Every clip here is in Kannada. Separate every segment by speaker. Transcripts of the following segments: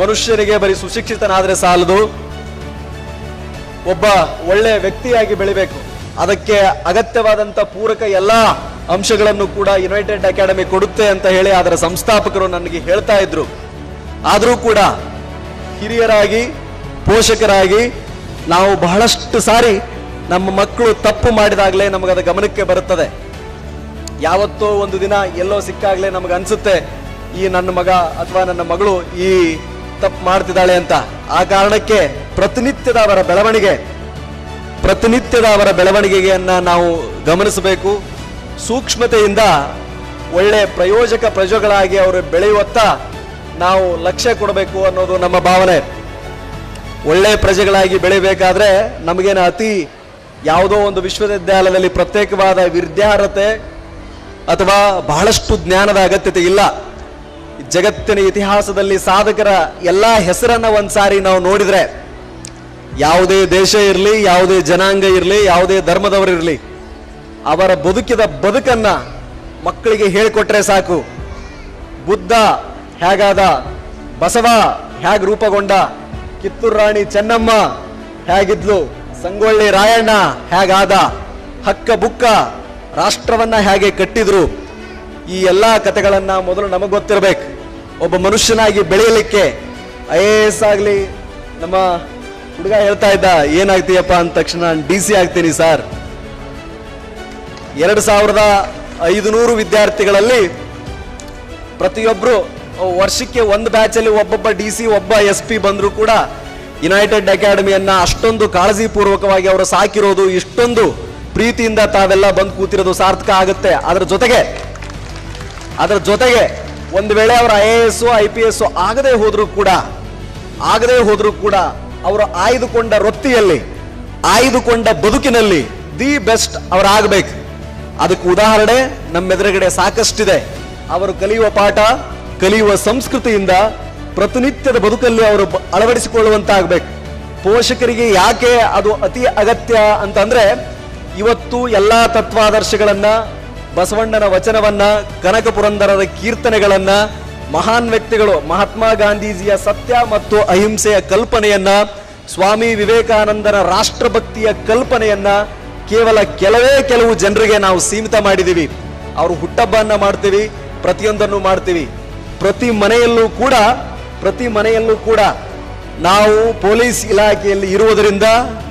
Speaker 1: ಮನುಷ್ಯನಿಗೆ ಬರೀ ಸುಶಿಕ್ಷಿತನಾದ್ರೆ ಸಾಲದು. ಒಬ್ಬ ಒಳ್ಳೆ ವ್ಯಕ್ತಿಯಾಗಿ ಬೆಳಿಬೇಕು. ಅದಕ್ಕೆ ಅಗತ್ಯವಾದಂತ ಪೂರಕ ಎಲ್ಲ ಅಂಶಗಳನ್ನು ಕೂಡ ಯುನೈಟೆಡ್ ಅಕಾಡೆಮಿ ಕೊಡುತ್ತೆ ಅಂತ ಹೇಳಿ ಅದರ ಸಂಸ್ಥಾಪಕರು ನನಗೆ ಹೇಳ್ತಾ ಇದ್ರು. ಆದರೂ ಕೂಡ ಹಿರಿಯರಾಗಿ, ಪೋಷಕರಾಗಿ ನಾವು ಬಹಳಷ್ಟು ಸಾರಿ ನಮ್ಮ ಮಕ್ಕಳು ತಪ್ಪು ಮಾಡಿದಾಗಲೇ ನಮಗದ ಗಮನಕ್ಕೆ ಬರುತ್ತದೆ. ಯಾವತ್ತೋ ಒಂದು ದಿನ ಎಲ್ಲೋ ಸಿಕ್ಕಾಗಲೇ ನಮಗೆ ಅನಿಸುತ್ತೆ, ಈ ನನ್ನ ಮಗ ಅಥವಾ ನನ್ನ ಮಗಳು ಈ ತಪ್ಪು ಮಾಡ್ತಿದ್ದಾಳೆ ಅಂತ. ಆ ಕಾರಣಕ್ಕೆ ಪ್ರತಿನಿತ್ಯದ ಅವರ ಬೆಳವಣಿಗೆ, ಪ್ರತಿನಿತ್ಯದ ಅವರ ಬೆಳವಣಿಗೆಯನ್ನು ನಾವು ಗಮನಿಸಬೇಕು. ಸೂಕ್ಷ್ಮತೆಯಿಂದ ಒಳ್ಳೆ ಪ್ರಯೋಜಕ ಪ್ರಜೆಗಳಾಗಿ ಅವರು ಬೆಳೆಯುವತ್ತ ನಾವು ಲಕ್ಷ್ಯ ಕೊಡಬೇಕು ಅನ್ನೋದು ನಮ್ಮ ಭಾವನೆ. ಒಳ್ಳೆ ಪ್ರಜೆಗಳಾಗಿ ಬೆಳಿಬೇಕಾದ್ರೆ ನಮಗೇನು ಅತಿ ಯಾವುದೋ ಒಂದು ವಿಶ್ವವಿದ್ಯಾಲಯದಲ್ಲಿ ಪ್ರತ್ಯೇಕವಾದ ವಿದ್ಯಾರ್ಹತೆ ಅಥವಾ ಬಹಳಷ್ಟು ಜ್ಞಾನದ ಅಗತ್ಯತೆ ಇಲ್ಲ. ಜಗತ್ತಿನ ಇತಿಹಾಸದಲ್ಲಿ ಸಾಧಕರ ಎಲ್ಲಾ ಹೆಸರನ್ನ ಒಂದ್ಸಾರಿ ನಾವು ನೋಡಿದ್ರೆ, ಯಾವುದೇ ದೇಶ ಇರಲಿ, ಯಾವುದೇ ಜನಾಂಗ ಇರಲಿ, ಯಾವುದೇ ಧರ್ಮದವರಿರಲಿ ಅವರ ಬದುಕಿದ ಬದುಕನ್ನ ಮಕ್ಕಳಿಗೆ ಹೇಳಿಕೊಟ್ರೆ ಸಾಕು. ಬುದ್ಧ ಹೇಗಾದ, ಬಸವ ಹೇಗೆ ರೂಪಗೊಂಡ, ಕಿತ್ತೂರು ರಾಣಿ ಚೆನ್ನಮ್ಮ ಹೇಗಿದ್ಲು, ಸಂಗೊಳ್ಳಿ ರಾಯಣ್ಣ ಹೇಗಾದ, ಹಕ್ಕ ಬುಕ್ಕ ರಾಷ್ಟ್ರವನ್ನ ಹೇಗೆ ಕಟ್ಟಿದ್ರು, ಈ ಎಲ್ಲಾ ಕಥೆಗಳನ್ನ ಮೊದಲು ನಮಗೆ ಗೊತ್ತಿರಬೇಕು. ಒಬ್ಬ ಮನುಷ್ಯನಾಗಿ ಬೆಳೆಯಲಿಕ್ಕೆ ಐ ಎ ಎಸ್ ಆಗಲಿ, ನಮ್ಮ ಹುಡುಗ ಹೇಳ್ತಾ ಇದ್ದ, ಏನಾಗ್ತೀಯಪ್ಪ ಅಂದ ತಕ್ಷಣ ನಾನು ಡಿ ಸಿ ಆಗ್ತೀನಿ ಸರ್. ಎರಡು ಸಾವಿರದ ಐದುನೂರು ವಿದ್ಯಾರ್ಥಿಗಳಲ್ಲಿ ಪ್ರತಿಯೊಬ್ಬರು ವರ್ಷಕ್ಕೆ ಒಂದು ಬ್ಯಾಚಲ್ಲಿ ಒಬ್ಬೊಬ್ಬ ಡಿ ಸಿ, ಒಬ್ಬ ಎಸ್ ಪಿ ಬಂದರೂ ಕೂಡ ಯುನೈಟೆಡ್ ಅಕಾಡೆಮಿಯನ್ನು ಅಷ್ಟೊಂದು ಕಾಳಜಿ ಪೂರ್ವಕವಾಗಿ ಅವರು ಸಾಕಿರೋದು, ಇಷ್ಟೊಂದು ಪ್ರೀತಿಯಿಂದ ತಾವೆಲ್ಲ ಬಂದು ಕೂತಿರೋದು ಸಾರ್ಥಕ ಆಗುತ್ತೆ. ಅದರ ಜೊತೆಗೆ ಅದರ ಜೊತೆಗೆ ಒಂದು ವೇಳೆ ಅವರು I A S I P S ಆಗದೆ ಹೋದ್ರೂ ಕೂಡ, ಆಗದೆ ಹೋದ್ರೂ ಕೂಡ ಅವರು ಆಯ್ದುಕೊಂಡ ವೃತ್ತಿಯಲ್ಲಿ ಆಯ್ದುಕೊಂಡ ಬದುಕಿನಲ್ಲಿ ದಿ ಬೆಸ್ಟ್ ಅವರಾಗಬೇಕು. ಅದಕ್ಕೆ ಉದಾಹರಣೆ, ನಮ್ಮೆದುರುಗಡೆ ಸಾಕಷ್ಟಿದೆ. ಅವರು ಕಲಿಯುವ ಪಾಠ, ಕಲಿಯುವ ಸಂಸ್ಕೃತಿಯಿಂದ ಪ್ರತಿನಿತ್ಯದ ಬದುಕಲ್ಲಿ ಅವರು ಬ- ಅಳವಡಿಸಿಕೊಳ್ಳುವಂತಾಗಬೇಕು. ಪೋಷಕರಿಗೆ ಯಾಕೆ ಅದು ಅತಿ ಅಗತ್ಯ ಅಂತಂದ್ರೆ, ಇವತ್ತು ಎಲ್ಲಾ ತತ್ವಾದರ್ಶಗಳನ್ನ ಬಸವಣ್ಣನ ವಚನವನ್ನ ಕನಕ ಪುರಂದರದ ಕೀರ್ತನೆಗಳನ್ನ, ಮಹಾನ್ ವ್ಯಕ್ತಿಗಳು ಮಹಾತ್ಮ ಗಾಂಧೀಜಿಯ ಸತ್ಯ ಮತ್ತು ಅಹಿಂಸೆಯ ಕಲ್ಪನೆಯನ್ನ, ಸ್ವಾಮಿ ವಿವೇಕಾನಂದರ ರಾಷ್ಟ್ರಭಕ್ತಿಯ ಕಲ್ಪನೆಯನ್ನ ಕೇವಲ ಕೆಲವೇ ಕೆಲವು ಜನರಿಗೆ ನಾವು ಸೀಮಿತ ಮಾಡಿದೀವಿ ಅವರು ಹುಟ್ಟಬ್ಬನ್ನ ಮಾಡ್ತೀವಿ, ಪ್ರತಿಯೊಂದನ್ನು ಮಾಡ್ತೀವಿ. ಪ್ರತಿ ಮನೆಯಲ್ಲೂ ಕೂಡ, ಪ್ರತಿ ಮನೆಯಲ್ಲೂ ಕೂಡ ನಾವು ಪೊಲೀಸ್ ಇಲಾಖೆಯಲ್ಲಿ ಇರುವುದರಿಂದ,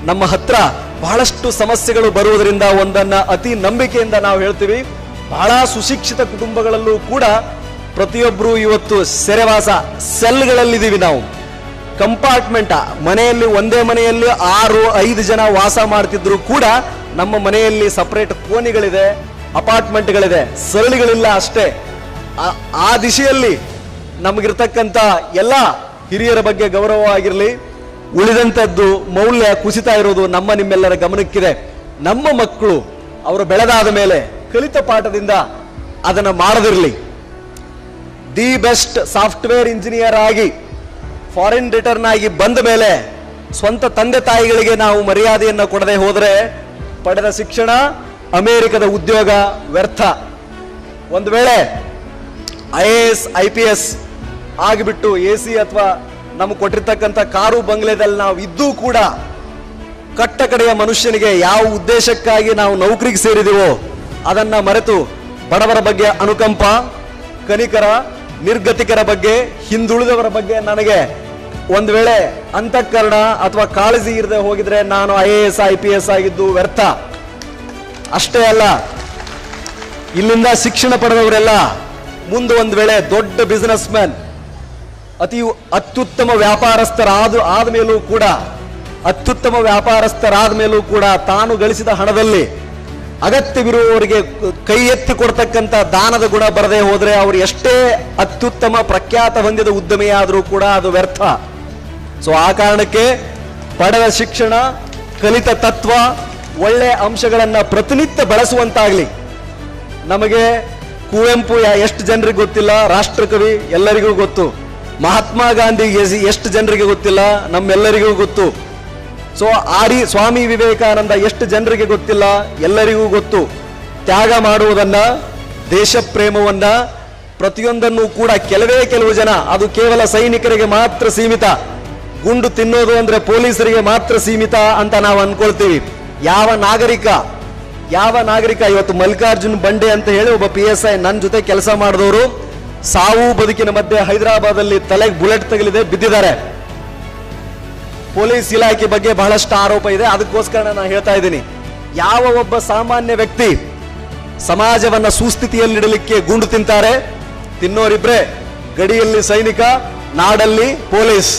Speaker 1: ನಮ್ಮ ಹತ್ರ ಬಹಳಷ್ಟು ಸಮಸ್ಯೆಗಳು ಬರುವುದರಿಂದ ಒಂದನ್ನ ಅತಿ ನಂಬಿಕೆಯಿಂದ ನಾವು ಹೇಳ್ತೀವಿ. ಬಹಳ ಸುಶಿಕ್ಷಿತ ಕುಟುಂಬಗಳಲ್ಲೂ ಕೂಡ ಪ್ರತಿಯೊಬ್ಬರು ಇವತ್ತು ಸೆರೆವಾಸ ಸೆಲ್ಗಳಲ್ಲಿದ್ದೀವಿ ನಾವು. ಕಂಪಾರ್ಟ್ಮೆಂಟ್, ಮನೆಯಲ್ಲಿ ಒಂದೇ ಮನೆಯಲ್ಲಿ ಆರು, ಐದು ಜನ ವಾಸ ಮಾಡ್ತಿದ್ರು ಕೂಡ ನಮ್ಮ ಮನೆಯಲ್ಲಿ ಸಪರೇಟ್ ಕೋಣೆಗಳಿದೆ, ಅಪಾರ್ಟ್ಮೆಂಟ್ಗಳಿದೆ, ಸರಳಿಗಳಿಲ್ಲ ಅಷ್ಟೇ. ಆ- ದಿಶೆಯಲ್ಲಿ ನಮಗಿರ್ತಕ್ಕಂಥ ಎಲ್ಲ ಹಿರಿಯರ ಬಗ್ಗೆ ಗೌರವ ಆಗಿರಲಿ, ಉಳಿದಂಥದ್ದು ಮೌಲ್ಯ ಕುಸಿತ ಇರೋದು ನಮ್ಮ ನಿಮ್ಮೆಲ್ಲರ ಗಮನಕ್ಕಿದೆ. ನಮ್ಮ ಮಕ್ಕಳು, ಅವರು ಬೆಳೆದಾದ ಮೇಲೆ ಕಲಿತ ಪಾಠದಿಂದ ಅದನ್ನು ಮಾಡದಿರಲಿ. ದಿ ಬೆಸ್ಟ್ ಸಾಫ್ಟ್ವೇರ್ ಇಂಜಿನಿಯರ್ ಆಗಿ, ಫಾರಿನ್ ರಿಟರ್ನ್ ಆಗಿ ಬಂದ ಮೇಲೆ ಸ್ವಂತ ತಂದೆ ತಾಯಿಗಳಿಗೆ ನಾವು ಮರ್ಯಾದೆಯನ್ನು ಕೊಡದೆ ಹೋದರೆ ಪಡೆದ ಶಿಕ್ಷಣ ಅಮೆರಿಕದ ಉದ್ಯೋಗ ವ್ಯರ್ಥ. ಒಂದು ವೇಳೆ I A S, I P S ಆಗಿಬಿಟ್ಟು ಎ ಸಿ ಅಥವಾ ನಮಗೆ ಕೊಟ್ಟಿರ್ತಕ್ಕಂಥ ಕಾರು ಬಂಗ್ಲೆದಲ್ಲಿ ನಾವು ಇದ್ದೂ ಕೂಡ ಕಟ್ಟ ಕಡೆಯ ಮನುಷ್ಯನಿಗೆ ಯಾವ ಉದ್ದೇಶಕ್ಕಾಗಿ ನಾವು ನೌಕರಿಗೆ ಸೇರಿದೀವೋ ಅದನ್ನ ಮರೆತು ಬಡವರ ಬಗ್ಗೆ ಅನುಕಂಪ, ಕನಿಕರ, ನಿರ್ಗತಿಕರ ಬಗ್ಗೆ, ಹಿಂದುಳಿದವರ ಬಗ್ಗೆ ನನಗೆ ಒಂದು ವೇಳೆ ಅಂತಃಕರಣ ಅಥವಾ ಕಾಳಜಿ ಇರದೆ ಹೋಗಿದ್ರೆ ನಾನು I A S, I P S ಆಗಿದ್ದು ವ್ಯರ್ಥ. ಅಷ್ಟೇ ಅಲ್ಲ, ಇಲ್ಲಿಂದ ಶಿಕ್ಷಣ ಪಡೆದವರೆಲ್ಲ ಮುಂದೆ ಒಂದು ವೇಳೆ ದೊಡ್ಡ ಬಿಸ್ನೆಸ್ ಮ್ಯಾನ್ ಅತಿ ಅತ್ಯುತ್ತಮ ವ್ಯಾಪಾರಸ್ಥರಾದ ಆದ ಮೇಲೂ ಕೂಡ, ಅತ್ಯುತ್ತಮ ವ್ಯಾಪಾರಸ್ಥರಾದ ಮೇಲೂ ಕೂಡ ತಾನು ಗಳಿಸಿದ ಹಣದಲ್ಲಿ ಅಗತ್ಯವಿರುವವರಿಗೆ ಕೈ ಎತ್ತಿ ಕೊಡ್ತಕ್ಕಂಥ ದಾನದ ಗುಣ ಬರದೇ ಹೋದರೆ ಅವರು ಎಷ್ಟೇ ಅತ್ಯುತ್ತಮ ಪ್ರಖ್ಯಾತ ಹೊಂದಿದ ಉದ್ಯಮಿಯಾದರೂ ಕೂಡ ಅದು ವ್ಯರ್ಥ. ಸೊ ಆ ಕಾರಣಕ್ಕೆ ಪಡೆದ ಶಿಕ್ಷಣ, ಕಲಿತ ತತ್ವ ಒಳ್ಳೆ ಅಂಶಗಳನ್ನು ಪ್ರತಿನಿತ್ಯ ಬಳಸುವಂತಾಗ್ಲಿ. ನಮಗೆ ಕುವೆಂಪು ಎಷ್ಟು ಜನರಿಗೆ ಗೊತ್ತಿಲ್ಲ, ರಾಷ್ಟ್ರಕವಿ ಎಲ್ಲರಿಗೂ ಗೊತ್ತು. ಮಹಾತ್ಮ ಗಾಂಧಿ ಎಷ್ಟು ಜನರಿಗೆ ಗೊತ್ತಿಲ್ಲ, ನಮ್ಮೆಲ್ಲರಿಗೂ ಗೊತ್ತು. ಸೊ ಆರಿ ಸ್ವಾಮಿ ವಿವೇಕಾನಂದ ಎಷ್ಟು ಜನರಿಗೆ ಗೊತ್ತಿಲ್ಲ? ಎಲ್ಲರಿಗೂ ಗೊತ್ತು. ತ್ಯಾಗ ಮಾಡುವುದನ್ನ ದೇಶ ಪ್ರೇಮವನ್ನ ಪ್ರತಿಯೊಂದನ್ನು ಕೂಡ ಕೆಲವೇ ಕೆಲವು ಜನ, ಅದು ಕೇವಲ ಸೈನಿಕರಿಗೆ ಮಾತ್ರ ಸೀಮಿತ. ಗುಂಡು ತಿನ್ನೋದು ಅಂದ್ರೆ ಪೊಲೀಸರಿಗೆ ಮಾತ್ರ ಸೀಮಿತ ಅಂತ ನಾವು ಅನ್ಕೊಳ್ತೀವಿ. ಯಾವ ನಾಗರಿಕ ಯಾವ ನಾಗರಿಕ ಇವತ್ತು ಮಲ್ಲಿಕಾರ್ಜುನ್ ಬಂಡೆ ಅಂತ ಹೇಳಿ ಒಬ್ಬ ಪಿ ಎಸ್ ಐ ನನ್ನ ಜೊತೆ ಕೆಲಸ ಮಾಡಿದವರು, ಸಾವು ಬದುಕಿನ ಮಧ್ಯೆ ಹೈದರಾಬಾದಲ್ಲಿ ತಲೆಗೆ ಬುಲೆಟ್ ತಗಲಿದೆ, ಬಿದ್ದಿದ್ದಾರೆ. ಪೊಲೀಸ್ ಇಲಾಖೆ ಬಗ್ಗೆ ಬಹಳಷ್ಟು ಆರೋಪ ಇದೆ. ಅದಕ್ಕೋಸ್ಕರ ನಾನು ಹೇಳ್ತಾ ಇದ್ದೀನಿ. ಯಾವ ಒಬ್ಬ ಸಾಮಾನ್ಯ ವ್ಯಕ್ತಿ ಸಮಾಜವನ್ನ ಸುಸ್ಥಿತಿಯಲ್ಲಿಡಲಿಕ್ಕೆ ಗುಂಡು ತಿಂತಾರೆ? ತಿನ್ನೋರಿಬ್ರೆ ಗಡಿಯಲ್ಲಿ ಸೈನಿಕ, ನಾಡಲ್ಲಿ ಪೊಲೀಸ್.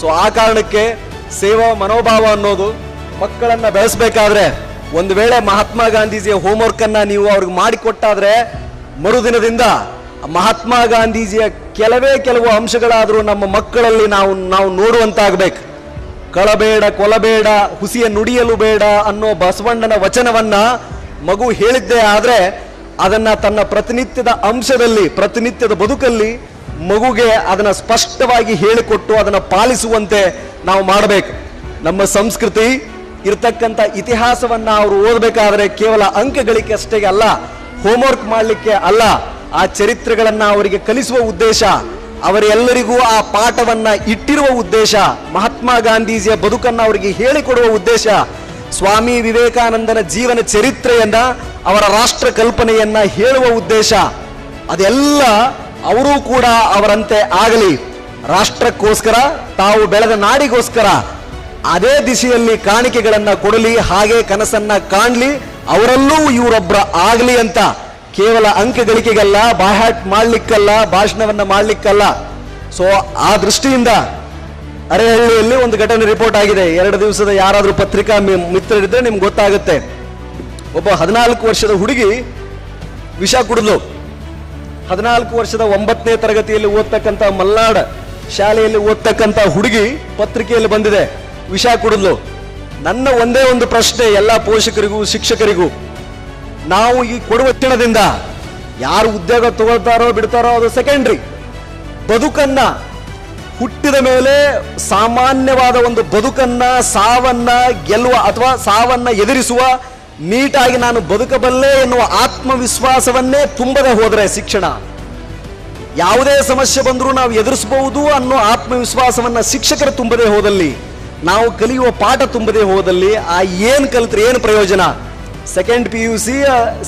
Speaker 1: ಸೊ ಆ ಕಾರಣಕ್ಕೆ ಸೇವಾ ಮನೋಭಾವ ಅನ್ನೋದು ಮಕ್ಕಳನ್ನ ಬೆಳೆಸಬೇಕಾದ್ರೆ ಒಂದು ವೇಳೆ ಮಹಾತ್ಮ ಗಾಂಧೀಜಿಯ ಹೋಮ್ವರ್ಕ್ ಅನ್ನ ನೀವು ಅವ್ರಿಗೆ ಮಾಡಿಕೊಟ್ಟಾದ್ರೆ ಮರುದಿನದಿಂದ ಮಹಾತ್ಮ ಗಾಂಧೀಜಿಯ ಕೆಲವೇ ಕೆಲವು ಅಂಶಗಳಾದರೂ ನಮ್ಮ ಮಕ್ಕಳಲ್ಲಿ ನಾವು ನಾವು ನೋಡುವಂತಾಗಬೇಕು. ಕಳಬೇಡ, ಕೊಲಬೇಡ, ಹುಸಿಯ ನುಡಿಯಲು ಬೇಡ ಅನ್ನೋ ಬಸವಣ್ಣನ ವಚನವನ್ನ ಮಗು ಹೇಳಿದ್ದೇ ಆದ್ರೆ ಅದನ್ನ ತನ್ನ ಪ್ರತಿನಿತ್ಯದ ಅಂಶದಲ್ಲಿ, ಪ್ರತಿನಿತ್ಯದ ಬದುಕಲ್ಲಿ ಮಗುಗೆ ಅದನ್ನ ಸ್ಪಷ್ಟವಾಗಿ ಹೇಳಿಕೊಟ್ಟು ಅದನ್ನ ಪಾಲಿಸುವಂತೆ ನಾವು ಮಾಡಬೇಕು. ನಮ್ಮ ಸಂಸ್ಕೃತಿ ಇರ್ತಕ್ಕಂಥ ಇತಿಹಾಸವನ್ನ ಅವರು ಓದಬೇಕಾದ್ರೆ ಕೇವಲ ಅಂಕಗಳಿಕೆ ಅಷ್ಟೇ ಅಲ್ಲ ಹೋಮ್ವರ್ಕ್ ಮಾಡಲಿಕ್ಕೆ ಅಲ್ಲ, ಆ ಚರಿತ್ರೆಗಳನ್ನ ಅವರಿಗೆ ಕಲಿಸುವ ಉದ್ದೇಶ, ಅವರೆಲ್ಲರಿಗೂ ಆ ಪಾಠವನ್ನ ಇಟ್ಟಿರುವ ಉದ್ದೇಶ ಮಹಾತ್ಮ ಗಾಂಧೀಜಿಯ ಬದುಕನ್ನು ಅವರಿಗೆ ಹೇಳಿಕೊಡುವ ಉದ್ದೇಶ ಸ್ವಾಮಿ ವಿವೇಕಾನಂದನ ಜೀವನ ಚರಿತ್ರೆಯನ್ನ, ಅವರ ರಾಷ್ಟ್ರ ಕಲ್ಪನೆಯನ್ನ ಹೇಳುವ ಉದ್ದೇಶ. ಅದೆಲ್ಲ ಅವರೂ ಕೂಡ ಅವರಂತೆ ಆಗಲಿ. ರಾಷ್ಟ್ರಕ್ಕೋಸ್ಕರ, ತಾವು ಬೆಳೆದ ನಾಡಿಗೋಸ್ಕರ ಅದೇ ದಿಶೆಯಲ್ಲಿ ಕಾಣಿಕೆಗಳನ್ನ ಕೊಡಲಿ, ಹಾಗೆ ಕನಸನ್ನ ಕಾಣಲಿ, ಅವರಲ್ಲೂ ಇವರೊಬ್ಬರ ಆಗಲಿ ಅಂತ ಕೇವಲ ಅಂಕ ಗಳಿಕೆಗಲ್ಲ ಬಾಹ್ಯಾಟ್ ಮಾಡ್ಲಿಕ್ಕಲ್ಲ, ಭಾಷಣವನ್ನ ಮಾಡ್ಲಿಕ್ಕಲ್ಲ. ಸೊ ಆ ದೃಷ್ಟಿಯಿಂದ ಅರೆಹಳ್ಳಿಯಲ್ಲಿ ಒಂದು ಘಟನೆ ರಿಪೋರ್ಟ್ ಆಗಿದೆ. ಎರಡು ದಿವಸದ ಯಾರಾದರೂ ಪತ್ರಿಕಾ ಮಿತ್ರರಿದ್ರೆ ನಿಮ್ಗೆ ಗೊತ್ತಾಗುತ್ತೆ. ಒಬ್ಬ ಹದಿನಾಲ್ಕು ವರ್ಷದ ಹುಡುಗಿ ವಿಷ ಕುಡಿದ್ಲು. ಹದಿನಾಲ್ಕು ವರ್ಷದ ಒಂಬತ್ತನೇ ತರಗತಿಯಲ್ಲಿ ಓದ್ತಕ್ಕಂಥ ಮಲ್ನಾಡ್ ಶಾಲೆಯಲ್ಲಿ ಓದ್ತಕ್ಕಂಥ ಹುಡುಗಿ ಪತ್ರಿಕೆಯಲ್ಲಿ ಬಂದಿದೆ. ವಿಷ ಕುಡಿದ್ಲು. ನನ್ನ ಒಂದೇ ಒಂದು ಪ್ರಶ್ನೆ ಎಲ್ಲ ಪೋಷಕರಿಗೂ, ಶಿಕ್ಷಕರಿಗೂ. ನಾವು ಈ ಕೊಡುವ ಯಾರು ಉದ್ಯೋಗ ತಗೊಳ್ತಾರೋ ಬಿಡ್ತಾರೋ ಅದು ಸೆಕೆಂಡ್ರಿ ಬದುಕನ್ನ ಹುಟ್ಟಿದ ಮೇಲೆ ಸಾಮಾನ್ಯವಾದ ಒಂದು ಬದುಕನ್ನ, ಸಾವನ್ನ ಗೆಲ್ಲುವ ಅಥವಾ ಸಾವನ್ನ ಎದುರಿಸುವ ನೀಟಾಗಿ ನಾನು ಬದುಕಬಲ್ಲೆ ಎನ್ನುವ ಆತ್ಮವಿಶ್ವಾಸವನ್ನೇ ತುಂಬದೆ ಹೋದರೆ ಶಿಕ್ಷಣ. ಯಾವುದೇ ಸಮಸ್ಯೆ ಬಂದರೂ ನಾವು ಎದುರಿಸಬಹುದು ಅನ್ನೋ ಆತ್ಮವಿಶ್ವಾಸವನ್ನ ಶಿಕ್ಷಕರು ತುಂಬದೆ ಹೋದಲ್ಲಿ, ನಾವು ಕಲಿಯುವ ಪಾಠ ತುಂಬದೆ ಹೋದಲ್ಲಿ ಆ ಏನು ಕಲಿತ್ರೆ ಏನು ಪ್ರಯೋಜನ? Second P U C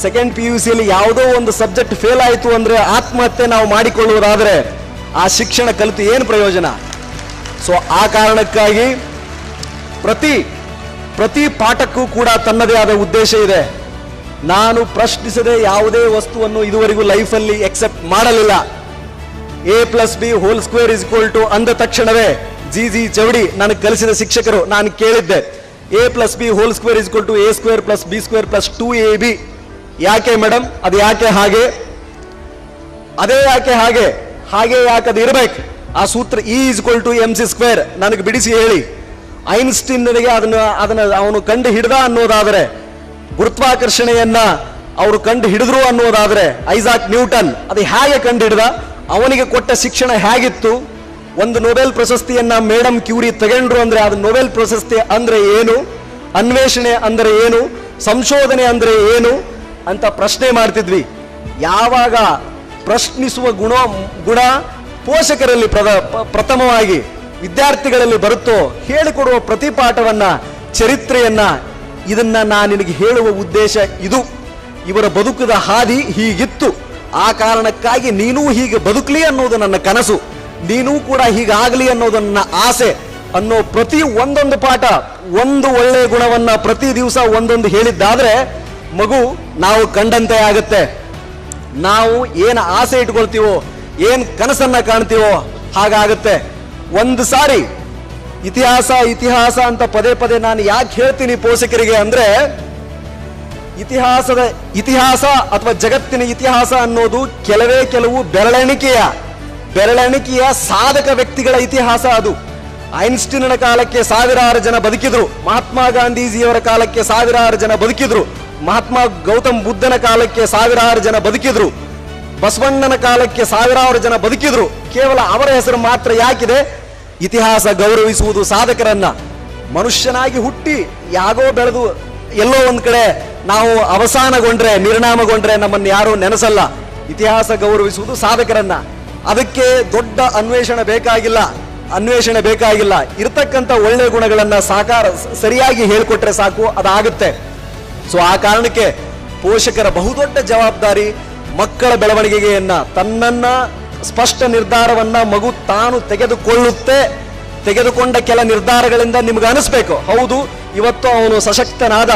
Speaker 1: second P U ಸಿಯಲ್ಲಿ ಯಾವುದೋ ಒಂದು ಸಬ್ಜೆಕ್ಟ್ ಫೇಲ್ ಆಯಿತು ಅಂದ್ರೆ ಆತ್ಮಹತ್ಯೆ ನಾವು ಮಾಡಿಕೊಳ್ಳುವುದಾದ್ರೆ ಆ ಶಿಕ್ಷಣ ಕಲಿತು ಏನು ಪ್ರಯೋಜನ? ಸೊ ಆ ಕಾರಣಕ್ಕಾಗಿ ಪ್ರತಿ ಪ್ರತಿ ಪಾಠಕ್ಕೂ ಕೂಡ ತನ್ನದೇ ಆದ ಉದ್ದೇಶ ಇದೆ. ನಾನು ಪ್ರಶ್ನಿಸದೆ ಯಾವುದೇ ವಸ್ತುವನ್ನು ಇದುವರೆಗೂ ಲೈಫಲ್ಲಿ ಎಕ್ಸೆಪ್ಟ್ ಮಾಡಲಿಲ್ಲ. A plus B whole square is equal to ಅಂದ ತಕ್ಷಣವೇ ಜಿ ಜಿ ಚೌಡಿ ನನಗೆ ಕಲಿಸಿದ ಶಿಕ್ಷಕರು ನಾನು ಕೇಳಿದ್ದೆ. A plus B whole square is equal to A square plus B square plus two A B ಯಾಕೆ ಮೇಡಮ್ ಅದು ಯಾಕೆ ಹಾಗೆ? ಅದೇ ಯಾಕೆ ಹಾಗೆ? ಹಾಗೆ ಯಾಕದು ಇರಬೇಕು? ಆ ಸೂತ್ರ E is to M C square ನನಗೆ ಬಿಡಿಸಿ ಹೇಳಿ. ಐನ್ಸ್ಟೀನ್ಗೆ ಅದನ್ನು, ಅದನ್ನ ಅವನು ಕಂಡು ಹಿಡ್ದ ಅನ್ನೋದಾದರೆ, ಗುರುತ್ವಾಕರ್ಷಣೆಯನ್ನ ಅವರು ಕಂಡು ಹಿಡಿದ್ರು ಅನ್ನೋದಾದರೆ, ಐಸಾಕ್ ನ್ಯೂಟನ್ ಅದು ಹೇಗೆ ಕಂಡು ಹಿಡ್ದ? ಅವನಿಗೆ ಕೊಟ್ಟ ಶಿಕ್ಷಣ ಹೇಗಿತ್ತು? ಒಂದು ನೊಬೆಲ್ ಪ್ರಶಸ್ತಿಯನ್ನ ಮೇಡಮ್ ಕ್ಯೂರಿ ತಗೊಂಡ್ರು ಅಂದ್ರೆ ಅದು ನೊಬೆಲ್ ಪ್ರಶಸ್ತಿ ಅಂದ್ರೆ ಏನು? ಅನ್ವೇಷಣೆ ಅಂದ್ರೆ ಏನು? ಸಂಶೋಧನೆ ಅಂದ್ರೆ ಏನು? ಅಂತ ಪ್ರಶ್ನೆ ಮಾಡ್ತಿದ್ವಿ. ಯಾವಾಗ ಪ್ರಶ್ನಿಸುವ ಗುಣ ಗುಣ ಪೋಷಕರಲ್ಲಿ ಪ್ರದ ಪ್ರಥಮವಾಗಿ ವಿದ್ಯಾರ್ಥಿಗಳಲ್ಲಿ ಬರುತ್ತೋ ಹೇಳಿಕೊಡುವ ಪ್ರತಿಪಾಠವನ್ನು, ಚರಿತ್ರೆಯನ್ನ, ಇದನ್ನ ನಾನು ನಿನಗೆ ಹೇಳುವ ಉದ್ದೇಶ ಇದು. ಇವರ ಬದುಕದ ಹಾದಿ ಹೀಗಿತ್ತು. ಆ ಕಾರಣಕ್ಕಾಗಿ ನೀನೂ ಹೀಗೆ ಬದುಕಲಿ ಅನ್ನೋದು ನನ್ನ ಕನಸು. ನೀನೂ ಕೂಡ ಹೀಗಾಗಲಿ ಅನ್ನೋದು ನನ್ನ ಆಸೆ ಅನ್ನೋ ಪ್ರತಿ ಒಂದೊಂದು ಪಾಠ, ಒಂದು ಒಳ್ಳೆಯ ಗುಣವನ್ನ ಪ್ರತಿ ದಿವಸ ಒಂದೊಂದು ಹೇಳಿದ್ದಾದರೆ ಮಗು ನಾವು ಕಂಡಂತೆ ಆಗುತ್ತೆ. ನಾವು ಏನು ಆಸೆ ಇಟ್ಕೊಳ್ತೀವೋ, ಏನು ಕನಸನ್ನ ಕಾಣ್ತೀವೋ ಹಾಗಾಗುತ್ತೆ. ಒಂದು ಸಾರಿ ಇತಿಹಾಸ ಇತಿಹಾಸ ಅಂತ ಪದೇ ಪದೇ ನಾನು ಯಾಕೆ ಹೇಳ್ತೀನಿ ಪೋಷಕರಿಗೆ ಅಂದ್ರೆ, ಇತಿಹಾಸದ ಇತಿಹಾಸ ಅಥವಾ ಜಗತ್ತಿನ ಇತಿಹಾಸ ಅನ್ನೋದು ಕೆಲವೇ ಕೆಲವು ಬೆರಳೆಣಿಕೆಯ ಬೆರಳೆಣಿಕೆಯ ಸಾಧಕ ವ್ಯಕ್ತಿಗಳ ಇತಿಹಾಸ ಅದು. ಐನ್ಸ್ಟೀನ್ ಕಾಲಕ್ಕೆ ಸಾವಿರಾರು ಜನ ಬದುಕಿದ್ರು. ಮಹಾತ್ಮ ಗಾಂಧೀಜಿಯವರ ಕಾಲಕ್ಕೆ ಸಾವಿರಾರು ಜನ ಬದುಕಿದ್ರು. ಮಹಾತ್ಮ ಗೌತಮ್ ಬುದ್ಧನ ಕಾಲಕ್ಕೆ ಸಾವಿರಾರು ಜನ ಬದುಕಿದ್ರು. ಬಸವಣ್ಣನ ಕಾಲಕ್ಕೆ ಸಾವಿರಾರು ಜನ ಬದುಕಿದ್ರು. ಕೇವಲ ಅವರ ಹೆಸರು ಮಾತ್ರ ಯಾಕಿದೆ? ಇತಿಹಾಸ ಗೌರವಿಸುವುದು ಸಾಧಕರನ್ನ. ಮನುಷ್ಯನಾಗಿ ಹುಟ್ಟಿ ಯಾಗೋ ಬೆಳೆದು ಎಲ್ಲೋ ಒಂದ್ ಕಡೆ ನಾವು ಅವಸಾನಗೊಂಡ್ರೆ, ನಿರ್ನಾಮಗೊಂಡ್ರೆ ನಮ್ಮನ್ನು ಯಾರು ನೆನೆಸಲ್ಲ. ಇತಿಹಾಸ ಗೌರವಿಸುವುದು ಸಾಧಕರನ್ನ. ಅದಕ್ಕೆ ದೊಡ್ಡ ಅನ್ವೇಷಣೆ ಬೇಕಾಗಿಲ್ಲ. ಅನ್ವೇಷಣೆ ಬೇಕಾಗಿಲ್ಲ. ಇರತಕ್ಕಂಥ ಒಳ್ಳೆ ಗುಣಗಳನ್ನ ಸಾಕಾರ ಸರಿಯಾಗಿ ಹೇಳ್ಕೊಟ್ರೆ ಸಾಕು, ಅದಾಗುತ್ತೆ. ಸೊ ಆ ಕಾರಣಕ್ಕೆ ಪೋಷಕರ ಬಹುದೊಡ್ಡ ಜವಾಬ್ದಾರಿ ಮಕ್ಕಳ ಬೆಳವಣಿಗೆಯನ್ನ ತನ್ನನ್ನ ಸ್ಪಷ್ಟ ನಿರ್ಧಾರವನ್ನ ಮಗು ತಾನು ತೆಗೆದುಕೊಳ್ಳುತ್ತೆ, ತೆಗೆದುಕೊಂಡ ಕೆಲ ನಿರ್ಧಾರಗಳಿಂದ ನಿಮ್ಗೆ ಅನಿಸ್ಬೇಕು. ಹೌದು, ಇವತ್ತು ಅವನು ಸಶಕ್ತನಾದ,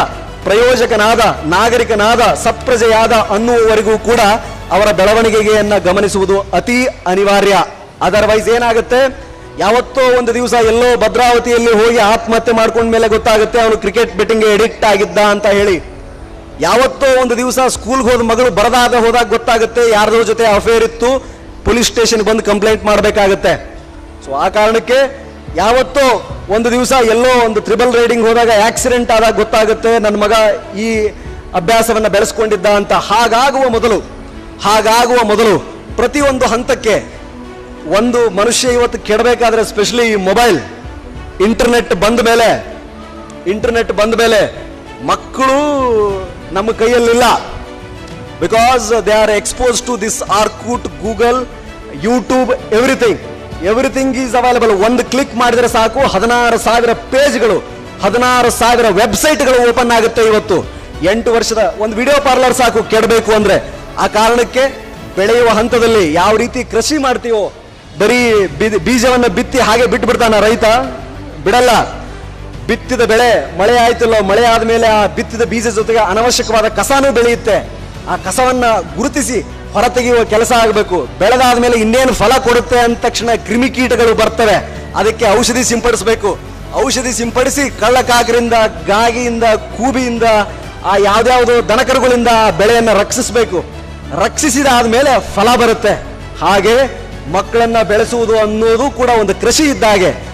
Speaker 1: ಪ್ರಯೋಜಕನಾದ, ನಾಗರಿಕನಾದ ಸಪ್ರಜೆಯಾದ ಅನ್ನುವವರೆಗೂ ಕೂಡ ಅವರ ಬೆಳವಣಿಗೆಯನ್ನ ಗಮನಿಸುವುದು ಅತಿ ಅನಿವಾರ್ಯ. ಅದರ್ವೈಸ್ ಏನಾಗುತ್ತೆ? ಯಾವತ್ತೋ ಒಂದು ದಿವಸ ಎಲ್ಲೋ ಭದ್ರಾವತಿಯಲ್ಲಿ ಹೋಗಿ ಆತ್ಮಹತ್ಯೆ ಮಾಡ್ಕೊಂಡ ಮೇಲೆ ಗೊತ್ತಾಗುತ್ತೆ ಅವನು ಕ್ರಿಕೆಟ್ ಬೆಟ್ಟಿಂಗ್ಗೆ ಎಡಿಕ್ಟ್ ಆಗಿದ್ದ ಅಂತ ಹೇಳಿ. ಯಾವತ್ತೋ ಒಂದು ದಿವಸ ಸ್ಕೂಲ್ಗೆ ಹೋದ ಮಗಳು ಬರದಾಗ ಹೋದಾಗ ಗೊತ್ತಾಗುತ್ತೆ ಯಾರ್ದೋ ಜೊತೆ ಅಫೇರ್ ಇತ್ತು ಪೊಲೀಸ್ ಸ್ಟೇಷನ್ ಬಂದು ಕಂಪ್ಲೇಂಟ್ ಮಾಡಬೇಕಾಗತ್ತೆ. ಸೊ ಆ ಕಾರಣಕ್ಕೆ ಯಾವತ್ತೋ ಒಂದು ದಿವಸ ಎಲ್ಲೋ ಒಂದು ತ್ರಿಬಲ್ ರೈಡಿಂಗ್ ಹೋದಾಗ ಆಕ್ಸಿಡೆಂಟ್ ಆದಾಗ ಗೊತ್ತಾಗುತ್ತೆ ನನ್ನ ಮಗ ಈ ಅಭ್ಯಾಸವನ್ನು ಬೆಳೆಸ್ಕೊಂಡಿದ್ದ ಅಂತ. ಹಾಗಾಗುವ ಮೊದಲು ಹಾಗಾಗುವ ಮೊದಲು ಪ್ರತಿಯೊಂದು ಹಂತಕ್ಕೆ ಒಂದು ಮನುಷ್ಯ ಇವತ್ತು ಕೆಡಬೇಕಾದ್ರೆ ಸ್ಪೆಷಲಿ ಈ ಮೊಬೈಲ್ ಇಂಟರ್ನೆಟ್ ಬಂದ ಮೇಲೆ ಇಂಟರ್ನೆಟ್ ಬಂದ ಮೇಲೆ ಮಕ್ಕಳು ನಮ್ಮ ಕೈಯಲ್ಲಿಲ್ಲ. Because they are expose to this Orkut Google YouTube everything everything is available ಒಂದು ಕ್ಲಿಕ್ ಮಾಡಿದ್ರೆ ಸಾಕು, ಹದಿನಾರು ಸಾವಿರ ಪೇಜ್ಗಳು ಹದಿನಾರು ಸಾವಿರ ವೆಬ್ಸೈಟ್ಗಳು ಓಪನ್ ಆಗುತ್ತೆ ಇವತ್ತು. ಎಂಟು ವರ್ಷದ ಒಂದು ವಿಡಿಯೋ ಪಾರ್ಲರ್ ಸಾಕು, ಕೆಡಬೇಕು ಅಂದ್ರೆ. ಆ ಕಾರಣಕ್ಕೆ ಬೆಳೆಯುವ ಹಂತದಲ್ಲಿ ಯಾವ ರೀತಿ ಕೃಷಿ ಮಾಡ್ತೀವೋ ಬರೀ ಬೀಜವನ್ನು ಬಿತ್ತಿ ಹಾಗೆ ಬಿಟ್ಟು ಬಿಡ್ತಾನ ರೈತ. ಬಿಡಲ್ಲ. ಬಿತ್ತಿದ ಬೆಳೆ ಮಳೆ ಆಯ್ತಲ್ಲೋ, ಮಳೆ ಆದಮೇಲೆ ಆ ಬಿತ್ತಿದ ಬೀಜ ಜೊತೆಗೆ ಅನವಶ್ಯಕವಾದ ಕಸಾನೂ ಬೆಳೆಯುತ್ತೆ. ಆ ಕಸವನ್ನ ಗುರುತಿಸಿ ಹೊರತೆಗೆಯುವ ಕೆಲಸ ಆಗಬೇಕು. ಬೆಳೆದಾದ್ಮೇಲೆ ಇನ್ನೇನು ಫಲ ಕೊಡುತ್ತೆ ಅಂದ ತಕ್ಷಣ ಕ್ರಿಮಿಕೀಟಗಳು ಬರ್ತವೆ. ಅದಕ್ಕೆ ಔಷಧಿ ಸಿಂಪಡಿಸಬೇಕು. ಔಷಧಿ ಸಿಂಪಡಿಸಿ ಕಳ್ಳಕಾಕರಿಂದ, ಗಾಗಿಯಿಂದ, ಕೂಬಿಯಿಂದ, ಆ ಯಾವುದ್ಯಾವುದೋ ದನಕರುಗಳಿಂದ ಆ ಬೆಳೆಯನ್ನ ರಕ್ಷಿಸಬೇಕು. ರಕ್ಷಿಸಿದ ಆದ್ಮೇಲೆ ಫಲ ಬರುತ್ತೆ. ಹಾಗೆ ಮಕ್ಕಳನ್ನ ಬೆಳೆಸುವುದು ಅನ್ನೋದು ಕೂಡ ಒಂದು ಕೃಷಿ ಇದ್ದಾಗೆ